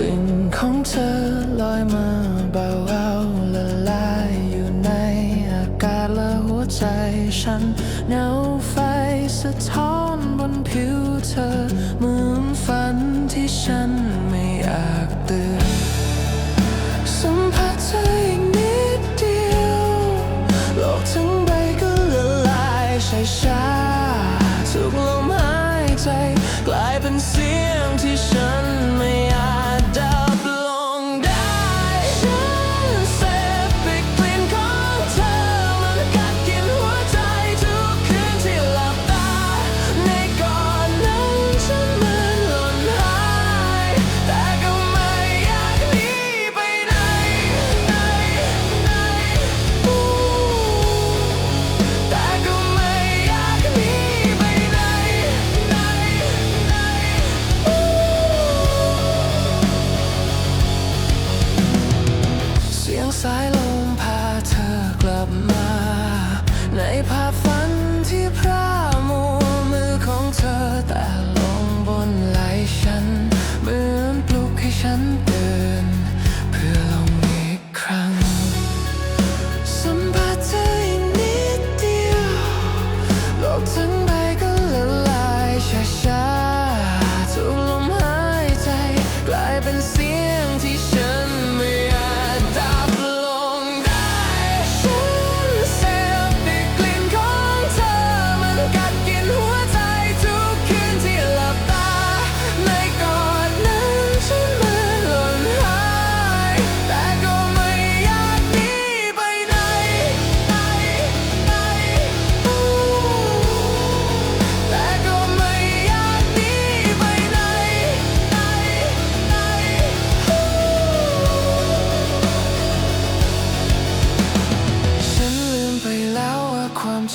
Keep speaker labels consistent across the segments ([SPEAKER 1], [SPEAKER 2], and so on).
[SPEAKER 1] ลิ่นของเธอลอยมาเบาเอาละลายอยู่ในอากาศและหัวใจฉันเงาไฟสะท้อนบนผิวเธอเหมือนฝันที่ฉันไม่อยากตื่นสัมผัสเธออีกนิดเดียวโลกทั้งใบก็ละลายช้าทุกลมหายใจกลายเป็นเสียงที่ฉัน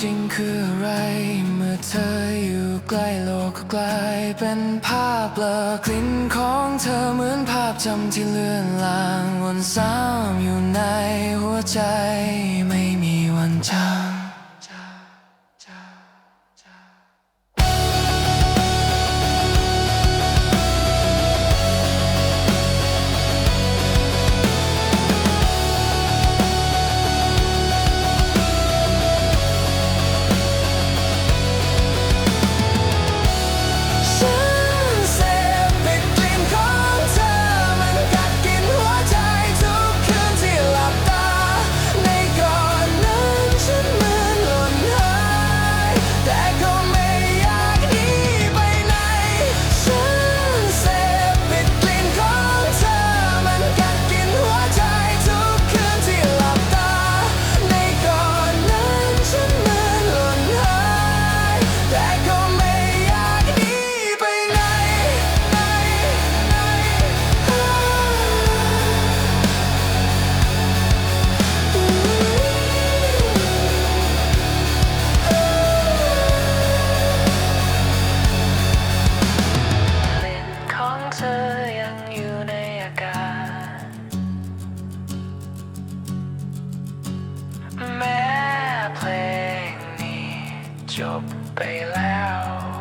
[SPEAKER 1] จริงคืออะไร เมื่อเธออยู่ใกล้โลกก็กลายเป็นภาพเบลอกลิ่นของเธอเหมือนภาพจำที่เลือนลางวนซ้ำอยู่ในหัวใจไม่ your pay loud.